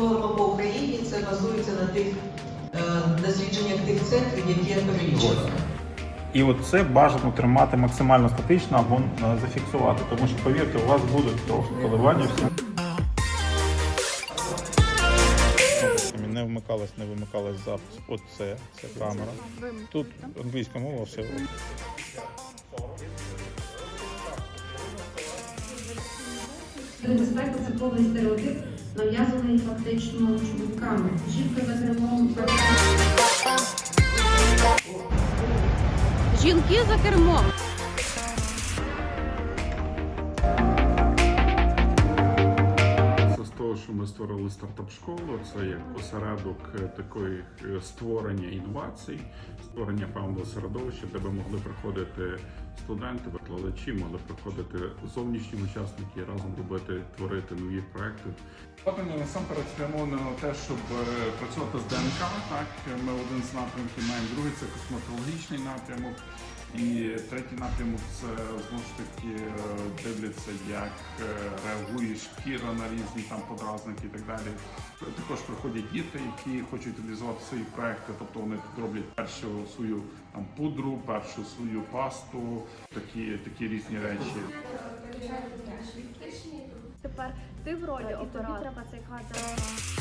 Норма по Україні це базується на тих е, дослідженнях тих центрів, які я перелічила. І от це бажано тримати максимально статично або е, зафіксувати, тому що повірте, у вас будуть трохи коливання всі. Не вмикалась, не вимикалась запис. От це, це камера. Тут англійська мова, все. Безпека це повний стереотип, нав'язаний фактично чоловіками. Жінка за кермом Жінки за кермом. Що ми створили стартап-школу, це як осередок е, такої е, створення інновацій, створення певного середовища, де би могли приходити студенти, викладачі, могли приходити зовнішні учасники разом робити, творити нові проекти. Ми насамперед спрямовано на те, щоб е, працювати з ДНК. Так ми один з напрямків маємо другий це косметологічний напрямок. І третій напрямок це знову ж таки дивляться, як е, реагує шкіра на різні там подразники і так далі. Також приходять діти, які хочуть реалізувати свої проекти, тобто вони тут роблять першу свою там пудру, першу свою пасту, такі, такі різні речі. Тепер ти в ролі оператора. треба цей кадр.